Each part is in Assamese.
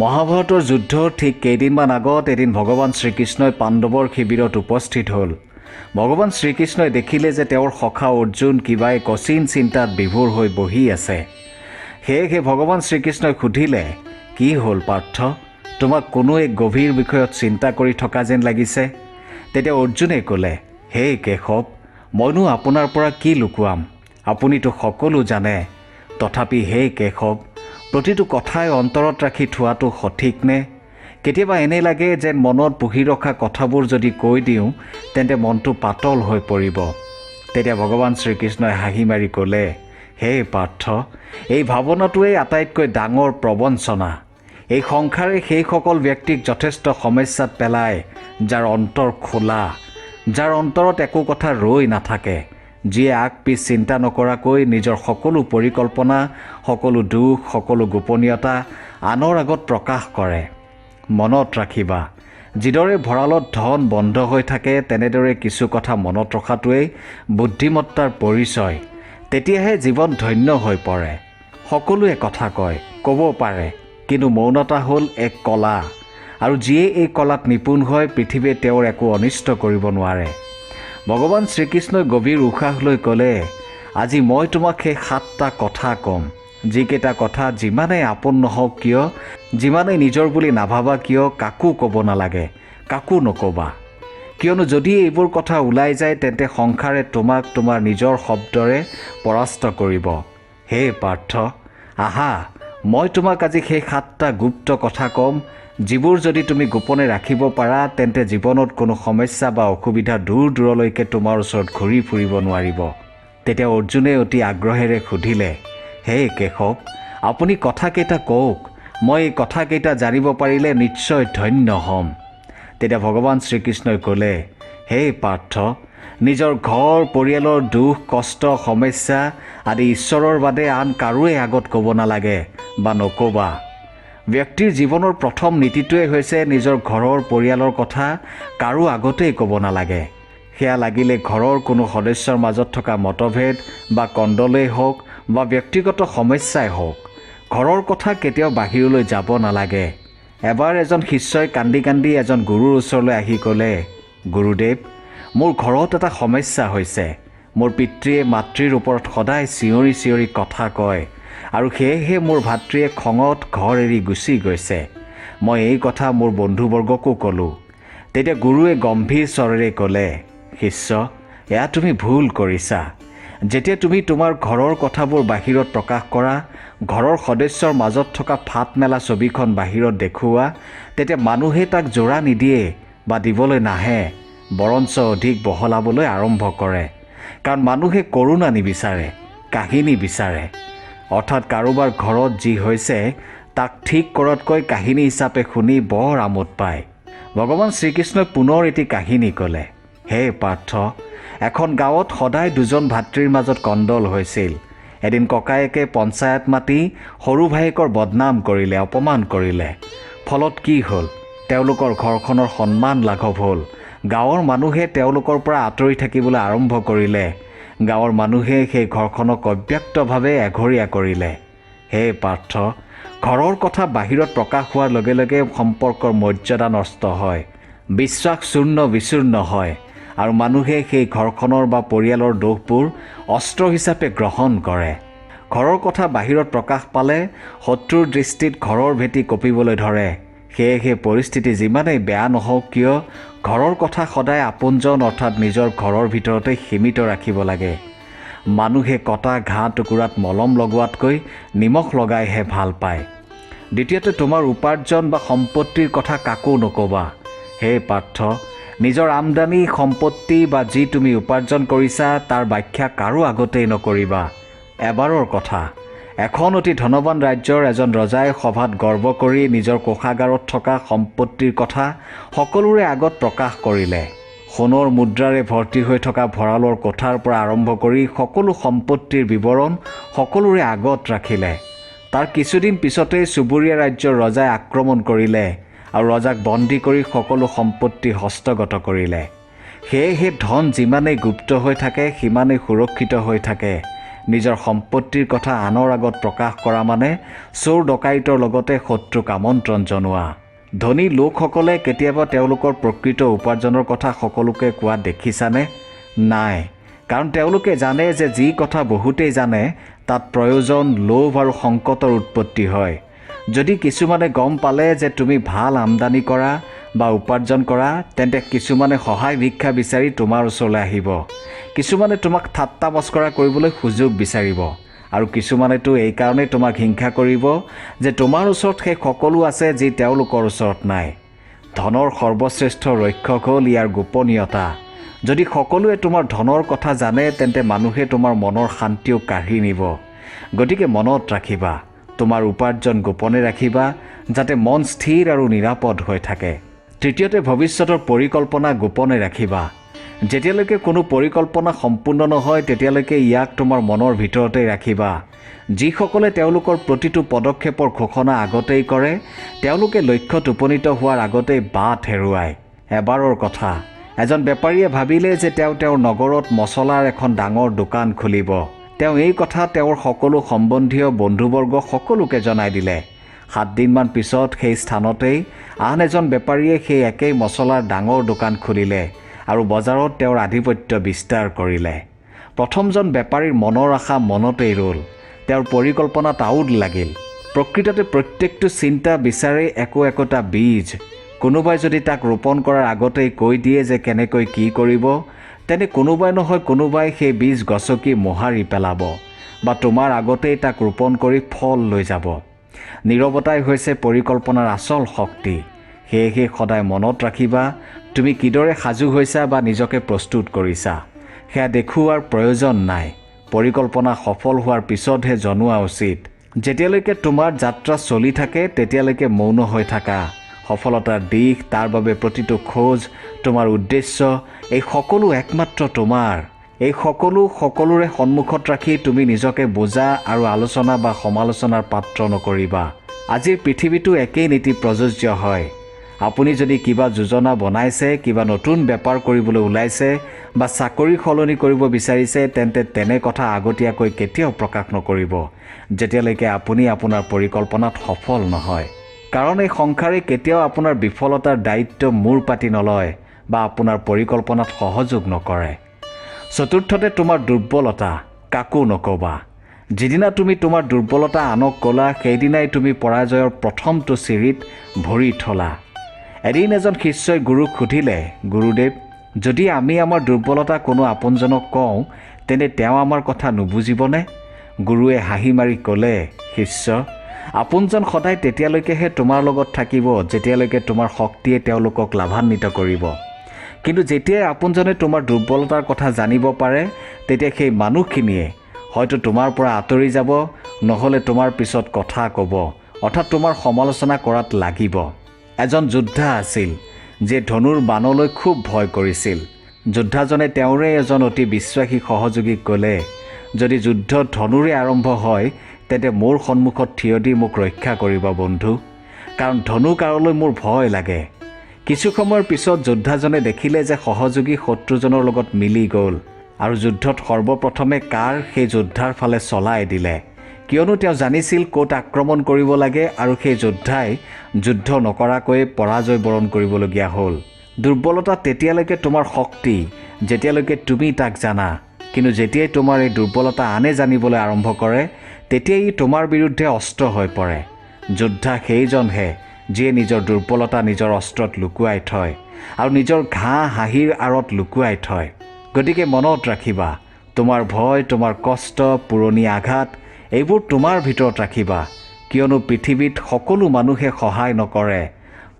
মহাভাৰতৰ যুদ্ধৰ ঠিক কেইদিনমান আগত এদিন ভগৱান শ্ৰীকৃষ্ণই পাণ্ডৱৰ শিবিৰত উপস্থিত হ'ল। ভগৱান শ্ৰীকৃষ্ণই দেখিলে যে তেওঁৰ সখা অৰ্জুন কিবাই কচিন চিন্তাত বিভোৰ হৈ বহি আছে। সেয়েহে ভগৱান শ্ৰীকৃষ্ণই সুধিলে কি হ'ল পাৰ্থ? তোমাক কোনো এক গভীৰ বিষয়ত চিন্তা কৰি থকা যেন লাগিছে? তেতিয়া অৰ্জুনে ক'লে হে কেশৱ মইনো আপোনাৰ পৰা কি লুকুৱাম? আপুনিতো সকলো জানে। তথাপি হে কেশৱ প্ৰতিটো কথাই অন্তৰত ৰাখি থোৱাটো সঠিক নে? কেতিয়াবা এনে লাগে যেন মনত পুহি ৰখা কথাবোৰ যদি কৈ দিওঁ তেন্তে মনটো পাতল হৈ পৰিব। তেতিয়া ভগৱান শ্ৰীকৃষ্ণই হাঁহি মাৰি ক'লে হে পাৰ্থ এই ভাৱনাটোৱেই আটাইতকৈ ডাঙৰ প্ৰবঞ্চনা। এই সংসাৰে সেইসকল ব্যক্তিক যথেষ্ট সমস্যাত পেলায় যাৰ অন্তৰ খোলা যাৰ অন্তৰত একো কথা ৰৈ নাথাকে। যিয়ে আগ পিছ চিন্তা নকৰাকৈ নিজৰ সকলো পৰিকল্পনা সকলো দুখ সকলো গোপনীয়তা আনৰ আগত প্ৰকাশ কৰে। মনত ৰাখিবা যিদৰে ভঁৰালত ধন বন্ধ হৈ থাকে তেনেদৰে কিছু কথা মনত ৰখাটোৱেই বুদ্ধিমত্তাৰ পৰিচয়। তেতিয়াহে জীৱন ধন্য হৈ পৰে। সকলোৱে কথা কয় ক'ব পাৰে কিন্তু মৌনতা হ'ল এক কলা। আৰু যিয়ে এই কলাত নিপুণ হয় পৃথিৱীয়ে তেওঁৰ একো অনিষ্ট কৰিব নোৱাৰে। ভগৱান শ্ৰীকৃষ্ণই গভীৰ উশাহ লৈ ক'লে আজি মই তোমাক সেই সাতটা কথা ক'ম। যিকেইটা কথা যিমানেই আপোন নহওক কিয় যিমানেই নিজৰ বুলি নাভাবা কিয় কাকো ক'ব নালাগে কাকো নক'বা। কিয়নো যদি এইবোৰ কথা ওলাই যায় তেন্তে সংসাৰে তোমাক তোমাৰ নিজৰ শব্দৰে পৰাস্ত কৰিব। হে পাৰ্থ আহা মই তোমাক আজি সেই সাতটা গুপ্ত কথা ক'ম যিবোৰ যদি তুমি গোপনে ৰাখিব পাৰা তেন্তে জীৱনত কোনো সমস্যা বা অসুবিধা দূৰ দূৰলৈকে তোমাৰ ওচৰত ঘূৰি ফুৰিব নোৱাৰিব। তেতিয়া অৰ্জুনে অতি আগ্ৰহেৰে সুধিলে হে কেশৱ আপুনি কথাকেইটা কওক মই এই কথাকেইটা জানিব পাৰিলে নিশ্চয় ধন্য হ'ম। তেতিয়া ভগৱান শ্ৰীকৃষ্ণই ক'লে হে পাৰ্থ নিজৰ ঘৰ পৰিয়ালৰ দুখ কষ্ট সমস্যা আদি ঈশ্বৰৰ বাদে আন কাৰোৱে আগত ক'ব নালাগে বা নক'বা। ব্যক্তিৰ জীৱনৰ প্ৰথম নীতিটোৱে হৈছে নিজৰ ঘৰৰ পৰিয়ালৰ কথা কাৰো আগতেই ক'ব নালাগে। সেয়া লাগিলে ঘৰৰ কোনো সদস্যৰ মাজত থকা মতভেদ বা কণ্ডলেই হওক বা ব্যক্তিগত সমস্যাই হওক ঘৰৰ কথা কেতিয়াও বাহিৰলৈ যাব নালাগে। এবাৰ এজন শিষ্যই কান্দি কান্দি এজন গুৰুৰ ওচৰলৈ আহি ক'লে গুৰুদেৱ মোৰ ঘৰত এটা সমস্যা হৈছে। মোৰ পিতৃয়ে মাতৃৰ ওপৰত সদায় চিঞৰি চিঞৰি কথা কয়। আৰু সেয়েহে মোৰ ভাতৃয়ে খঙত ঘৰ এৰি গুচি গৈছে। মই এই কথা মোৰ বন্ধুবৰ্গকো ক'লোঁ। তেতিয়া গুৰুৱে গম্ভীৰ স্বৰেৰে ক'লে শিষ্য এয়া তুমি ভুল কৰিছা। যেতিয়া তুমি তোমাৰ ঘৰৰ কথাবোৰ বাহিৰত প্ৰকাশ কৰা ঘৰৰ সদস্যৰ মাজত থকা ফাট মেলা ছবিখন বাহিৰত দেখুওৱা তেতিয়া মানুহে তাক জোৰা নিদিয়ে বা দিবলৈ নাহে বৰঞ্চ অধিক বহলাবলৈ আৰম্ভ কৰে। কাৰণ মানুহে কৰোণা নিবিচাৰে কাহিনী বিচাৰে। অৰ্থাৎ কাৰোবাৰ ঘৰত যি হৈছে তাক ঠিক কৰাতকৈ কাহিনী হিচাপে শুনি বৰ আমোদ পায়। ভগৱান শ্ৰীকৃষ্ণই পুনৰ এটি কাহিনী ক'লে হে পাৰ্থ এখন গাঁৱত সদায় দুজন ভাতৃৰ মাজত কণ্ডল হৈছিল। এদিন ককায়েকে পঞ্চায়ত মাতি সৰু ভায়েকৰ বদনাম কৰিলে অপমান কৰিলে। ফলত কি হ'ল? তেওঁলোকৰ ঘৰখনৰ সন্মান লাঘৱ হ'ল। গাঁৱৰ মানুহে তেওঁলোকৰ পৰা আঁতৰি থাকিবলৈ আৰম্ভ কৰিলে। গাঁৱৰ মানুহে সেই ঘৰখনক অব্যক্তভাৱে এঘৰীয়া কৰিলে। হে পাৰ্থ ঘৰৰ কথা বাহিৰত প্ৰকাশ হোৱাৰ লগে লগে সম্পৰ্কৰ মৰ্যাদা নষ্ট হয়। বিশ্বাস চূৰ্ণ বিচূৰ্ণ হয় আৰু মানুহে সেই ঘৰখনৰ বা পৰিয়ালৰ দোষবোৰ অস্ত্ৰ হিচাপে গ্ৰহণ কৰে। ঘৰৰ কথা বাহিৰত প্ৰকাশ পালে শত্ৰুৰ দৃষ্টিত ঘৰৰ ভেটি কঁপিবলৈ ধৰে। সেয়েহে পৰিস্থিতি যিমানেই বেয়া নহওক কিয় ঘৰৰ কথা সদায় আপোনজন অৰ্থাৎ নিজৰ ঘৰৰ ভিতৰতে সীমিত ৰাখিব লাগে। মানুহে কটা ঘাঁহ টুকুৰাত মলম লগোৱাতকৈ নিমখ লগাইহে ভাল পায়। দ্বিতীয়তে তোমাৰ উপাৰ্জন বা সম্পত্তিৰ কথা কাকো নক'বা। হে পাৰ্থ নিজৰ আমদানি সম্পত্তি বা যি তুমি উপাৰ্জন কৰিছা তাৰ ব্যাখ্যা কাৰো আগতেই নকৰিবা। এবাৰৰ কথা। এখন অতি ধনৱান ৰাজ্যৰ এজন ৰজাই সভাত গৰ্ব কৰি নিজৰ কোষাগাৰত থকা সম্পত্তিৰ কথা সকলোৰে আগত প্ৰকাশ কৰিলে। সোণৰ মুদ্ৰাৰে ভৰ্তি হৈ থকা ভঁৰালৰ কোঠাৰ পৰা আৰম্ভ কৰি সকলো সম্পত্তিৰ বিৱৰণ সকলোৰে আগত ৰাখিলে। তাৰ কিছুদিন পিছতেই চুবুৰীয়া ৰাজ্যৰ ৰজাই আক্ৰমণ কৰিলে আৰু ৰজাক বন্দী কৰি সকলো সম্পত্তি হস্তগত কৰিলে। সেয়েহে ধন যিমানেই গুপ্ত হৈ থাকে সিমানেই সুৰক্ষিত হৈ থাকে। নিজৰ সম্পত্তিৰ কথা আনৰ আগত প্ৰকাশ কৰা মানে চোৰ ডকাইতৰ লগতে শত্ৰুক আমন্ত্ৰণ জনোৱা। ধনী লোকসকলে কেতিয়াবা তেওঁলোকৰ প্ৰকৃত উপাৰ্জনৰ কথা সকলোকে কোৱা দেখিছানে? নাই। কাৰণ তেওঁলোকে জানে যে যি কথা বহুতেই জানে তাত প্ৰয়োজন লোভ আৰু সংকটৰ উৎপত্তি হয়। যদি কিছুমানে গম পালে যে তুমি ভাল আমদানি কৰা বা উপাৰ্জন কৰা তেন্তে কিছুমানে সহায় ভিক্ষা বিচাৰি তোমাৰ ওচৰলৈ আহিব। কিছুমানে তোমাক ঠাট্টা মস্কৰা কৰিবলৈ সুযোগ বিচাৰিব। আৰু কিছুমানেতো এইকাৰণেই তোমাক হিংসা কৰিব যে তোমাৰ ওচৰত সেই সকলো আছে যি তেওঁলোকৰ ওচৰত নাই। ধনৰ সৰ্বশ্ৰেষ্ঠ ৰক্ষক হ'ল ইয়াৰ গোপনীয়তা। যদি সকলোৱে তোমাৰ ধনৰ কথা জানে তেন্তে মানুহে তোমাৰ মনৰ শান্তিও কাঢ়ি নিব। গতিকে মনত ৰাখিবা তোমাৰ উপাৰ্জন গোপনে ৰাখিবা যাতে মন স্থিৰ আৰু নিৰাপদ হৈ থাকে। তৃতীয়তে ভৱিষ্যতৰ পৰিকল্পনা গোপনে ৰাখিবা। যেতিয়ালৈকে কোনো পৰিকল্পনা সম্পূৰ্ণ নহয় তেতিয়ালৈকে ইয়াক তোমাৰ মনৰ ভিতৰতেই ৰাখিবা। যিসকলে তেওঁলোকৰ প্ৰতিটো পদক্ষেপৰ ঘোষণা আগতেই কৰে তেওঁলোকে লক্ষ্যত উপনীত হোৱাৰ আগতেই বাট হেৰুৱায়। এবাৰৰ কথা এজন বেপাৰীয়ে ভাবিলে যে তেওঁ তেওঁৰ নগৰত মছলাৰ এখন ডাঙৰ দোকান খুলিব। তেওঁ এই কথা তেওঁৰ সকলো সম্বন্ধীয় বন্ধুবৰ্গ সকলোকে জনাই দিলে। সাতদিনমান পিছত সেই স্থানতেই আন এজন বেপাৰীয়ে সেই একেই মছলাৰ ডাঙৰ দোকান খুলিলে আৰু বজাৰত তেওঁৰ আধিপত্য বিস্তাৰ কৰিলে। প্ৰথমজন বেপাৰীৰ মনৰ আশা মনতেই ৰ'ল। তেওঁৰ পৰিকল্পনাত আউড লাগিল। প্ৰকৃততে প্ৰত্যেকটো চিন্তা বিচাৰেই একো একোটা বীজ। কোনোবাই যদি তাক ৰোপণ কৰাৰ আগতেই কৈ দিয়ে যে কেনেকৈ কি কৰিব, তেনে কোনোবাই নহয় কোনোবাই সেই বীজ গছকি মোহাৰি পেলাব বা তোমাৰ আগতেই তাক ৰোপণ কৰি ফল লৈ যাব। নীৰৱতাই হৈছে পৰিকল্পনাৰ আচল শক্তি। সেয়েহে সদায় মনত ৰাখিবা তুমি কিদৰে সাজু হৈছা বা নিজকে প্ৰস্তুত কৰিছা সেয়া দেখুওৱাৰ প্ৰয়োজন নাই। পৰিকল্পনা সফল হোৱাৰ পিছতহে জনোৱা উচিত। যেতিয়ালৈকে তোমাৰ যাত্ৰা চলি থাকে তেতিয়ালৈকে মৌন হৈ থাকা। সফলতাৰ দিশ তাৰ বাবে প্ৰতিটো খোজ তোমাৰ উদ্দেশ্য এই সকলো একমাত্ৰ তোমাৰ। এই সকলো সকলোৰে সন্মুখত ৰাখি তুমি নিজকে বুজা আৰু আলোচনা বা সমালোচনাৰ পাত্ৰ নকৰিবা। আজিৰ পৃথিৱীটো একেই নীতি প্ৰযোজ্য হয়। আপুনি যদি কিবা যোজনা বনাইছে কিবা নতুন বেপাৰ কৰিবলৈ ওলাইছে বা চাকৰি সলনি কৰিব বিচাৰিছে তেন্তে তেনে কথা আগতীয়াকৈ কেতিয়াও প্ৰকাশ নকৰিব যেতিয়ালৈকে আপুনি আপোনাৰ পৰিকল্পনাত সফল নহয়। কাৰণ এই সংসাৰে কেতিয়াও আপোনাৰ বিফলতাৰ দায়িত্ব মূৰ পাতি নলয় বা আপোনাৰ পৰিকল্পনাত সহযোগ নকৰে। চতুৰ্থতে তোমাৰ দুৰ্বলতা কাকো নক'বা। যিদিনা তুমি তোমাৰ দুৰ্বলতা আনক ক'লা সেইদিনাই তুমি পৰাজয়ৰ প্ৰথমটো চিৰিত ভৰি থলা। এদিন এজন শিষ্যই গুৰুক সুধিলে গুৰুদেৱ যদি আমি আমাৰ দুৰ্বলতা কোনো আপোনজনক কওঁ তেন্তে তেওঁ আমাৰ কথা নুবুজিবনে? গুৰুৱে হাঁহি মাৰি ক'লে শিষ্য আপোনজন সদায় তেতিয়ালৈকেহে তোমাৰ লগত থাকিব যেতিয়ালৈকে তোমাৰ শক্তিয়ে তেওঁলোকক লাভান্বিত কৰিব। কিন্তু যেতিয়াই আপোনজনে তোমাৰ দুৰ্বলতাৰ কথা জানিব পাৰে তেতিয়া সেই মানুহখিনিয়ে হয়তো তোমাৰ পৰা আঁতৰি যাব নহ'লে তোমাৰ পিছত কথা ক'ব অৰ্থাৎ তোমাৰ সমালোচনা কৰাত লাগিব। এজন যোদ্ধা আছিল যিয়ে ধনুৰ বাণলৈ খুব ভয় কৰিছিল। যোদ্ধাজনে তেওঁৰে এজন অতি বিশ্বাসী সহযোগীক ক'লে যদি যুদ্ধ ধনুৰে আৰম্ভ হয় তেন্তে মোৰ সন্মুখত থিয় দি মোক ৰক্ষা কৰিব বন্ধু। কাৰণ ধনু কাৰলৈ মোৰ ভয় লাগে। কিছু সময়ৰ পিছত যোদ্ধাজনে দেখিলে যে সহযোগী শত্ৰুজনৰ লগত মিলি গ'ল আৰু যুদ্ধত সৰ্বপ্ৰথমে কাৰ সেই যোদ্ধাৰ ফালে চলাই দিলে। কিয়নো তেওঁ জানিছিল ক'ত আক্ৰমণ কৰিব লাগে আৰু সেই যোদ্ধাই যুদ্ধ নকৰাকৈয়ে পৰাজয় বৰণ কৰিবলগীয়া হ'ল। দুৰ্বলতা তেতিয়ালৈকে তোমাৰ শক্তি যেতিয়ালৈকে তুমি তাক জানা। কিন্তু যেতিয়াই তোমাৰ এই দুৰ্বলতা আনে জানিবলৈ আৰম্ভ কৰে তেতিয়াই ই তোমাৰ বিৰুদ্ধে অস্ত্ৰ হৈ পৰে। যোদ্ধা সেইজনহে যিয়ে নিজৰ দুৰ্বলতা নিজৰ অস্ত্ৰত লুকুৱাই থয় আৰু নিজৰ ঘাঁ হাঁহিৰ আঁৰত লুকুৱাই থয়। গতিকে মনত ৰাখিবা তোমাৰ ভয় তোমাৰ কষ্ট পুৰণি আঘাত এইবোৰ তোমাৰ ভিতৰত ৰাখিবা। কিয়নো পৃথিৱীত সকলো মানুহে সহায় নকৰে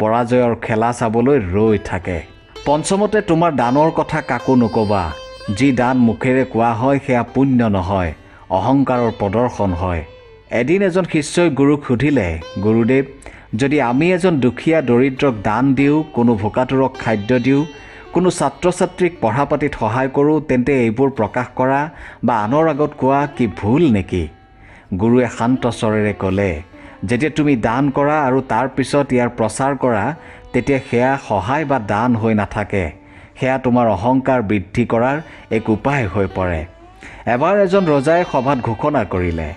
পৰাজয়ৰ খেলা চাবলৈ ৰৈ থাকে। পঞ্চমতে তোমাৰ দানৰ কথা কাকো নক'বা। যি দান মুখেৰে কোৱা হয় সেয়া পুণ্য নহয় অহংকাৰৰ প্ৰদৰ্শন হয়। এদিন এজন শিষ্যই গুৰুক সুধিলে গুৰুদেৱ যদি আমি এজন দুখীয়া দৰিদ্ৰক দান দিওঁ কোনো ভোকাতুৰক খাদ্য দিওঁ কোনো ছাত্ৰ ছাত্ৰীক পঢ়া পাতিত সহায় কৰোঁ তেন্তে এইবোৰ প্ৰকাশ কৰা বা আনৰ আগত কোৱা কি ভুল নেকি? গুৰুৱে শান্ত স্বৰেৰে ক'লে যেতিয়া তুমি দান কৰা আৰু তাৰ পিছত ইয়াৰ প্ৰচাৰ কৰা তেতিয়া সেয়া সহায় বা দান হৈ নাথাকে। সেয়া তোমাৰ অহংকাৰ বৃদ্ধি কৰাৰ এক উপায় হৈ পৰে। এবাৰ এজন ৰজাই সভাত ঘোষণা কৰিলে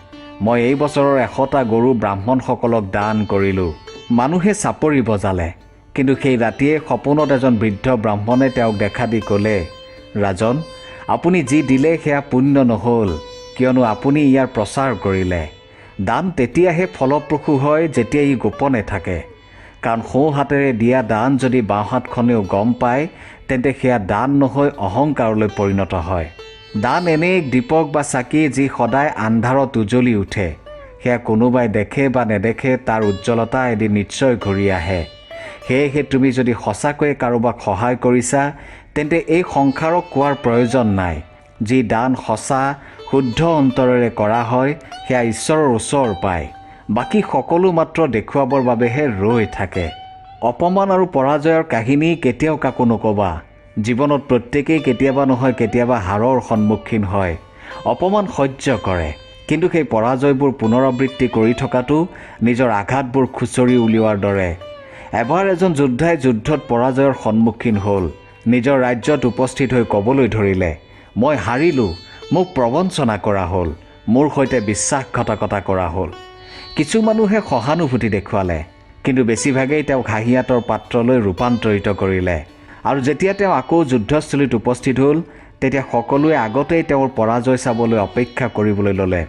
মই এই বছৰৰ এশটা গৰু ব্ৰাহ্মণসকলক দান কৰিলোঁ। মানুহে চাপৰি বজালে। কিন্তু সেই ৰাতিয়ে সপোনত এজন বৃদ্ধ ব্ৰাহ্মণে তেওঁক দেখা দি ক'লে ৰাজন আপুনি যি দিলে সেয়া পুণ্য নহ'ল কিয়নো আপুনি ইয়াৰ প্ৰচাৰ কৰিলে। দান তেতিয়াহে ফলপ্ৰসূ হয় যেতিয়া ই গোপনে থাকে। কাৰণ সোঁ হাতেৰে দিয়া দান যদি বাওঁ হাতখনেও গম পায় তেন্তে সেয়া দান নহৈ অহংকাৰলৈ পৰিণত হয়। দান এনে দীপক বা চাকি যি সদায় আন্ধাৰত উজ্বলি উঠে। সেয়া কোনোবাই দেখে বা নেদেখে তাৰ উজ্জ্বলতা এদিন নিশ্চয় ঘূৰি আহে। সেয়েহে তুমি যদি সঁচাকৈয়ে কাৰোবাক সহায় কৰিছা তেন্তে এই সংসাৰক কোৱাৰ প্ৰয়োজন নাই। যি দান সঁচা শুদ্ধ অন্তৰেৰে কৰা হয় সেয়া ঈশ্বৰৰ ওচৰ পায়। বাকী সকলো মাত্ৰ দেখুৱাবৰ বাবেহে ৰৈ থাকে। অপমান আৰু পৰাজয়ৰ কাহিনী কেতিয়াও কাকো নক'বা। জীৱনত প্ৰত্যেকেই কেতিয়াবা নহয় কেতিয়াবা হাৰৰ সন্মুখীন হয়। অপমান সহ্য কৰে। কিন্তু সেই পৰাজয়বোৰ পুনৰাবৃত্তি কৰি থকাটো নিজৰ আঘাতবোৰ খুচৰি উলিওৱাৰ দৰে। এবাৰ এজন যোদ্ধাই যুদ্ধত পৰাজয়ৰ সন্মুখীন হ'ল। নিজৰ ৰাজ্যত উপস্থিত হৈ ক'বলৈ ধৰিলে মই হাৰিলোঁ মোক প্ৰবঞ্চনা কৰা হ'ল মোৰ সৈতে বিশ্বাসঘাতকতা কৰা হ'ল। কিছু মানুহে সহানুভূতি দেখুৱালে কিন্তু বেছিভাগেই তেওঁক হাঁহিয়াতৰ পাত্ৰলৈ ৰূপান্তৰিত কৰিলে। আৰু যেতিয়া তেওঁ আকৌ যুদ্ধস্থলীত উপস্থিত হ'ল তেতিয়া সকলোৱে আগতেই তেওঁৰ পৰাজয় চাবলৈ অপেক্ষা কৰিবলৈ ল'লে।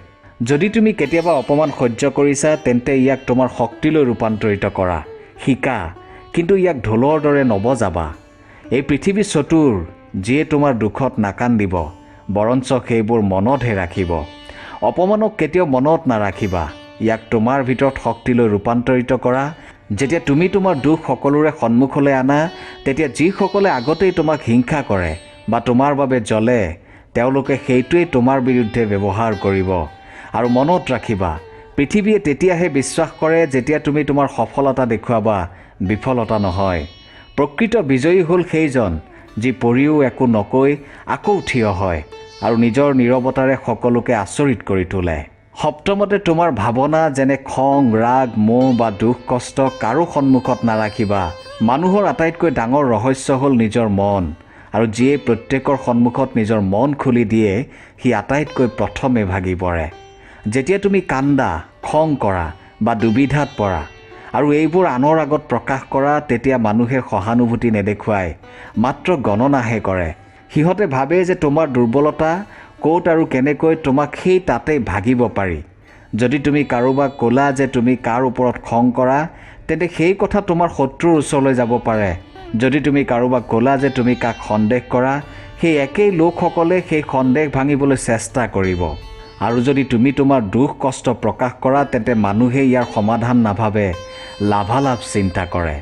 যদি তুমি কেতিয়াবা অপমান সহ্য কৰিছা তেন্তে ইয়াক তোমাৰ শক্তিলৈ ৰূপান্তৰিত কৰা। শিকা কিন্তু ইয়াক ঢোলৰ দৰে নবজাবা। এই পৃথিৱী চতুৰ যিয়ে তোমাৰ দুখত নাকান্দিব বৰঞ্চ সেইবোৰ মনতহে ৰাখিব। অপমানক কেতিয়াও মনত নাৰাখিবা। ইয়াক তোমাৰ ভিতৰত শক্তিলৈ ৰূপান্তৰিত কৰা। যেতিয়া তুমি তোমাৰ দুখ সকলোৰে সন্মুখলৈ আনা তেতিয়া যিসকলে আগতেই তোমাক হিংসা কৰে বা তোমাৰ বাবে জ্বলে তেওঁলোকে সেইটোৱেই তোমাৰ বিৰুদ্ধে ব্যৱহাৰ কৰিব। আৰু মনত ৰাখিবা পৃথিৱীয়ে তেতিয়াহে বিশ্বাস কৰে যেতিয়া তুমি তোমাৰ সফলতা দেখুৱাবা বিফলতা নহয়। প্ৰকৃত বিজয়ী হ'ল সেইজন যি পৰিও একো নকৈ আকৌ থিয় হয় আৰু নিজৰ নীৰৱতাৰে সকলোকে আচৰিত কৰি তোলে। সপ্তমতে তোমাৰ ভাৱনা যেনে খং ৰাগ মোহ বা দুখ কষ্ট কাৰো সন্মুখত নাৰাখিবা। মানুহৰ আটাইতকৈ ডাঙৰ ৰহস্য হ'ল নিজৰ মন। আৰু যিয়ে প্ৰত্যেকৰ সন্মুখত নিজৰ মন খুলি দিয়ে সি আটাইতকৈ প্ৰথমে ভাগি পৰে। যেতিয়া তুমি কান্দা খং কৰা বা দুবিধাত পৰা আৰু এইবোৰ আনৰ আগত প্ৰকাশ কৰা তেতিয়া মানুহে সহানুভূতি নেদেখুৱাই মাত্ৰ গণনাহে কৰে। সিহঁতে ভাবে যে তোমাৰ দুৰ্বলতা ক'ত আৰু কেনেকৈ তোমাক সেই তাতেই ভাগিব পাৰি। যদি তুমি কাৰোবাক ক'লা যে তুমি কাৰ ওপৰত খং কৰা তেন্তে সেই কথা তোমাৰ শত্ৰুৰ ওচৰলৈ যাব পাৰে। যদি তুমি কাৰোবাক ক'লা যে তুমি কাক সন্দেহ কৰা সেই একেই লোকসকলে সেই সন্দেহ ভাঙিবলৈ চেষ্টা কৰিব। আৰু যদি তুমি তোমাৰ দুখ কষ্ট প্ৰকাশ কৰা তেন্তে মানুহে ইয়াৰ সমাধান নাভাবে লাভালাভ চিন্তা কৰে।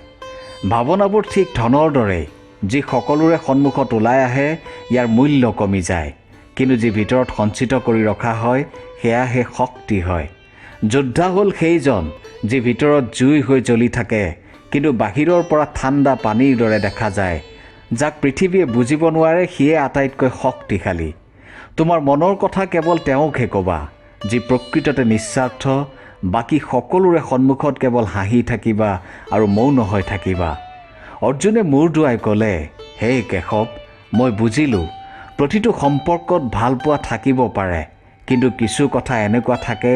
ভাৱনাবোৰ ঠিক ধনৰ দৰেই যি সকলোৰে সন্মুখত ওলাই আহে ইয়াৰ মূল্য কমি যায়। কিন্তু যি ভিতৰত সঞ্চিত কৰি ৰখা হয় সেয়াহে শক্তি হয়। যোদ্ধা হ'ল সেইজন যি ভিতৰত জুই হৈ জ্বলি থাকে। কিন্তু বাহিৰৰ পৰা ঠাণ্ডা পানীৰ দৰে দেখা যায়। যাক পৃথিৱীয়ে বুজিব নোৱাৰে সিয়ে আটাইতকৈ শক্তিশালী। তোমাৰ মনৰ কথা কেৱল তেওঁকহে ক'বা যি প্ৰকৃততে নিস্বাৰ্থ বাকী সকলোৰে সন্মুখত কেৱল হাঁহি থাকিবা আৰু মৌন হৈ থাকিবা। অৰ্জুনে মূৰ দুৱাই ক'লে হে কেশৱ মই বুজিলোঁ প্ৰতিটো সম্পৰ্কত ভালপোৱা থাকিব পাৰে কিন্তু কিছু কথা এনেকুৱা থাকে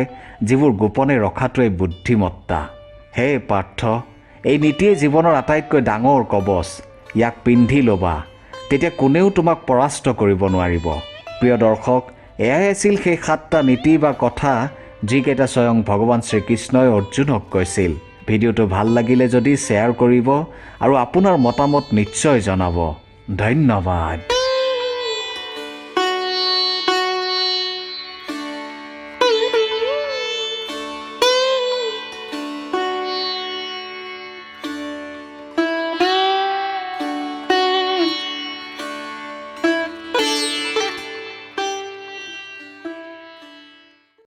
যিবোৰ গোপনে ৰখাটোৱেই বুদ্ধিমত্তা। হে পাৰ্থ এই নীতিয়ে জীৱনৰ আটাইতকৈ ডাঙৰ কবচ। ইয়াক পিন্ধি ল'বা। তেতিয়া কোনেও তোমাক পৰাস্ত কৰিব নোৱাৰিব। প্ৰিয় দৰ্শক এয়াই আছিল সেই সাতটা নীতি বা কথা যিকেইটা স্বয়ং ভগৱান শ্ৰীকৃষ্ণই অৰ্জুনক কৈছিল। ভিডিঅ'টো ভাল লাগিলে যদি শ্বেয়াৰ কৰিব আৰু আপোনাৰ মতামত নিশ্চয় জনাব। ধন্যবাদ।